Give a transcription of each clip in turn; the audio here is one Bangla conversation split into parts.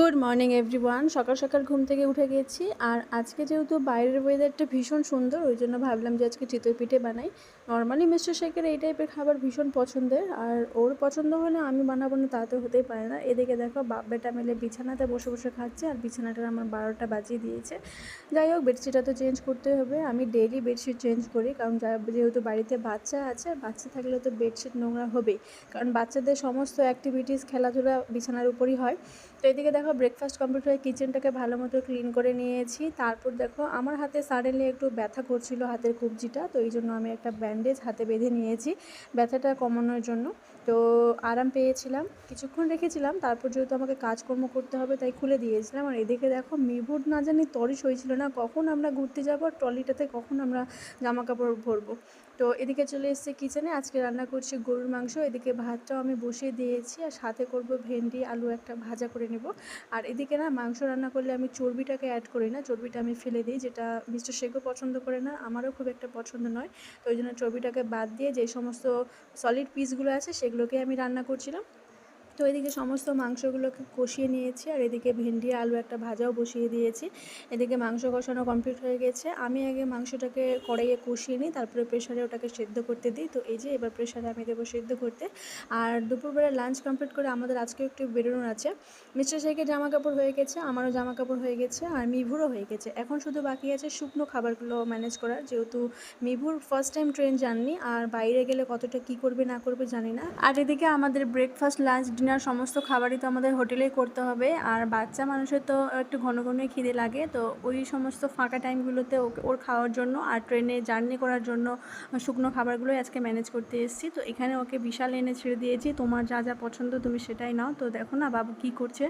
গুড মর্নিং এভরিওয়ান সকাল সকাল ঘুম থেকে উঠে গেছি। আর আজকে যেহেতু বাইরের ওয়েদারটা ভীষণ সুন্দর, ওই জন্য ভাবলাম যে আজকে চিতই পিঠে বানাই। নর্মালি মিস্টার শেখের এই টাইপের খাবার ভীষণ পছন্দের, আর ওর পছন্দ হলে আমি বানাবো না তা তো হতেই পারে না। এদিকে দেখো বেটা মিলে বিছানাতে বসে বসে খাচ্ছে, আর বিছানাটা আমার বারোটা বাজিয়ে দিয়েছে। যাই হোক বেডশিটটা তো চেঞ্জ করতে হবে। আমি ডেইলি বেডশিট চেঞ্জ করি, কারণ যেহেতু বাড়িতে বাচ্চা আছে, বাচ্চা থাকলে তো বেডশিট নোংরা হবেই। কারণ বাচ্চাদের সমস্ত অ্যাক্টিভিটিস খেলাধুলা বিছানার উপরই হয়। তো এদিকে দেখো ব্রেকফাস্ট কমপ্লিট হয়ে কিচেনটাকে ভালো মতো ক্লিন করে নিয়েছি। তারপর দেখো, আমার হাতে সাডেনলি একটু ব্যথা করছিল হাতের কবজিটা তো এই জন্য আমি একটা ব্যান্ডেজ হাতে বেঁধে নিয়েছি, ব্যথাটা কমানোর জন্য। তো আরাম পেয়েছিলাম। কিছুক্ষণ রেখেছিলাম, তারপর যেহেতু আমাকে কাজকর্ম করতে হবে, তাই খুলে দিয়েছিলাম। আর এদিকে দেখো মিভুর না জানি তরিস হয়েছিল না, কখন আমরা ঘুরতে যাব আর ট্রলিটাতে কখন আমরা জামা কাপড় ভরবো। তো এদিকে চলে এসেছে কিচেনে আজকে রান্না করছি গরুর মাংস, এদিকে ভাতটাও আমি বসিয়ে দিয়েছি আর সাথে করব ভেন্ডি, আলু একটা ভাজা করে নেব। আর এদিকে না, মাংস রান্না করলে আমি চর্বিটাকে অ্যাড করি না, চর্বিটা আমি ফেলে দিই, যেটা মিস্টার শেখও পছন্দ করে না, আমারও খুব একটা পছন্দ নয়। তো ওই জন্য চর্বিটাকে বাদ দিয়ে যে সমস্ত সলিড পিসগুলো আছে সেগুলোকে আমি রান্না করছিলাম। তো এদিকে সমস্ত মাংসগুলোকে কষিয়ে নিয়েছি, আর এদিকে ভেন্ডি, আলু একটা ভাজাও বসিয়ে দিয়েছি। এদিকে মাংস কষানো কমপ্লিট হয়ে গেছে। আমি আগে মাংসটাকে কড়াইয়ে কষিয়ে নিই, তারপরে প্রেশারে ওটাকে সেদ্ধ করতে দিই। তো এই যে এবার প্রেশারে আমি দেবো সেদ্ধ করতে। আর দুপুরবেলা লাঞ্চ কমপ্লিট করে আমাদের আজকে একটু বেরোনোর আছে। মিস্টার শেখের জামা কাপড় হয়ে গেছে, আমারও জামা কাপড় হয়ে গেছে, আর মিভুরও হয়ে গেছে। এখন শুধু বাকি আছে শুকনো খাবারগুলো ম্যানেজ করার, যেহেতু মিভুর ফার্স্ট টাইম ট্রেন জাননি আর বাইরে গেলে কতটা কি করবে না করবে জানি না। আর এদিকে আমাদের ব্রেকফাস্ট লাঞ্চ ডিনার সমস্ত খাবারই তো আমাদের হোটেলেই করতে হবে। আর বাচ্চা মানুষের তো একটু ঘন ঘনই খিদে লাগে, তো ওই সমস্ত ফাঁকা টাইমগুলোতে ওকে, ওর খাওয়ার জন্য আর ট্রেনে জার্নি করার জন্য শুকনো খাবারগুলোই আজকে ম্যানেজ করতে এসেছি। তো এখানে ওকে বিশাল এনে ছেড়ে দিয়েছি, তোমার যা যা পছন্দ তুমি সেটাই নাও। তো দেখো না বাবু কী করছে।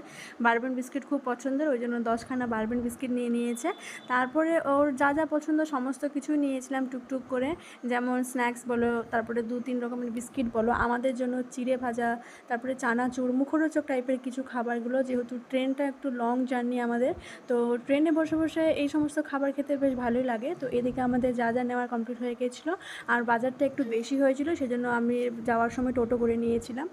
বারবেন বিস্কিট খুব পছন্দের, ওই জন্য দশখানা বারবেন বিস্কিট নিয়ে নিয়েছে। তারপরে ওর যা যা পছন্দ সমস্ত কিছুই নিয়েছিলাম টুকটুক করে। যেমন স্ন্যাক্স বলো, তারপরে দু তিন রকমের বিস্কিট বলো, আমাদের জন্য চিড়ে ভাজা, তারপরে চানাচুর মুখরোচক টাইপের কিছু খাবারগুলো, যেহেতু ট্রেনটা একটু লং জার্নি আমাদের, তো ট্রেনে বসে বসে এই সমস্ত খাবার খেতে বেশ ভালোই লাগে। তো এদিকে আমাদের যা যা নেওয়ার কমপ্লিট হয়ে গেছিল, আর বাজারটা একটু বেশি হয়েছিল, সেজন্য আমি যাওয়ার সময় টোটো করে নিয়েছিলাম।